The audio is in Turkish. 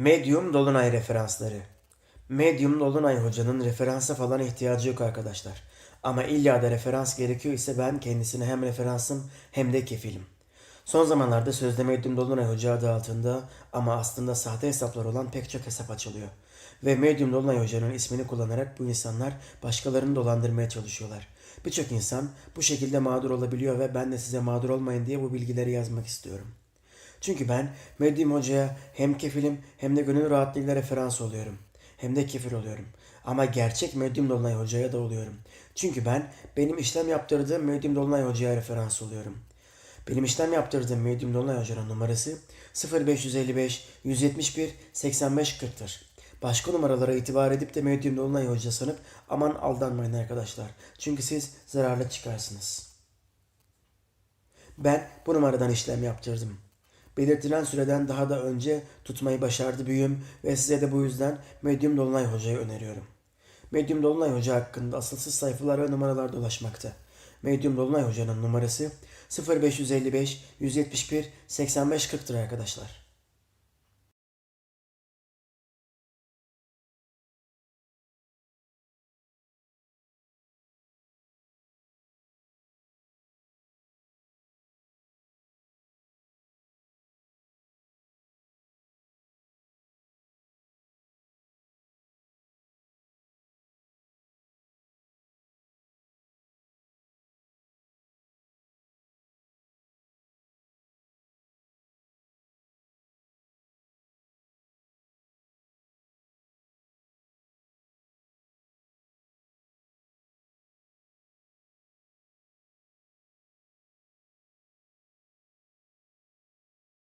Medium Dolunay referansları. Medium Dolunay hocanın referansa falan ihtiyacı yok arkadaşlar. Ama illa da referans gerekiyor ise ben kendisine hem referansım hem de kefilim. Son zamanlarda sözde Medium Dolunay Hoca adı altında ama aslında sahte hesaplar olan pek çok hesap açılıyor. Ve Medium Dolunay Hoca'nın ismini kullanarak bu insanlar başkalarını dolandırmaya çalışıyorlar. Birçok insan bu şekilde mağdur olabiliyor ve ben de size mağdur olmayın diye bu bilgileri yazmak istiyorum. Çünkü ben Medyum Hoca'ya hem kefilim hem de gönül rahatlığıyla referans oluyorum. Hem de kefil oluyorum. Ama gerçek Medyum Dolunay Hoca'ya da oluyorum. Çünkü ben benim işlem yaptırdığım Medyum Dolunay Hoca'ya referans oluyorum. Benim işlem yaptırdığım Medyum Dolunay Hoca'nın numarası 0555 171 85 40'tır. Başka numaralara itibar edip de Medyum Dolunay Hoca sanıp aman aldanmayın arkadaşlar. Çünkü siz zararlı çıkarsınız. Ben bu numaradan işlem yaptırdım. Belirtilen süreden daha da önce tutmayı başardı büyüm ve size de bu yüzden Medyum Dolunay Hoca'yı öneriyorum. Medyum Dolunay Hoca hakkında asılsız sayfalar ve numaralar dolaşmakta. Medyum Dolunay Hoca'nın numarası 0555 171 85 40'tır arkadaşlar.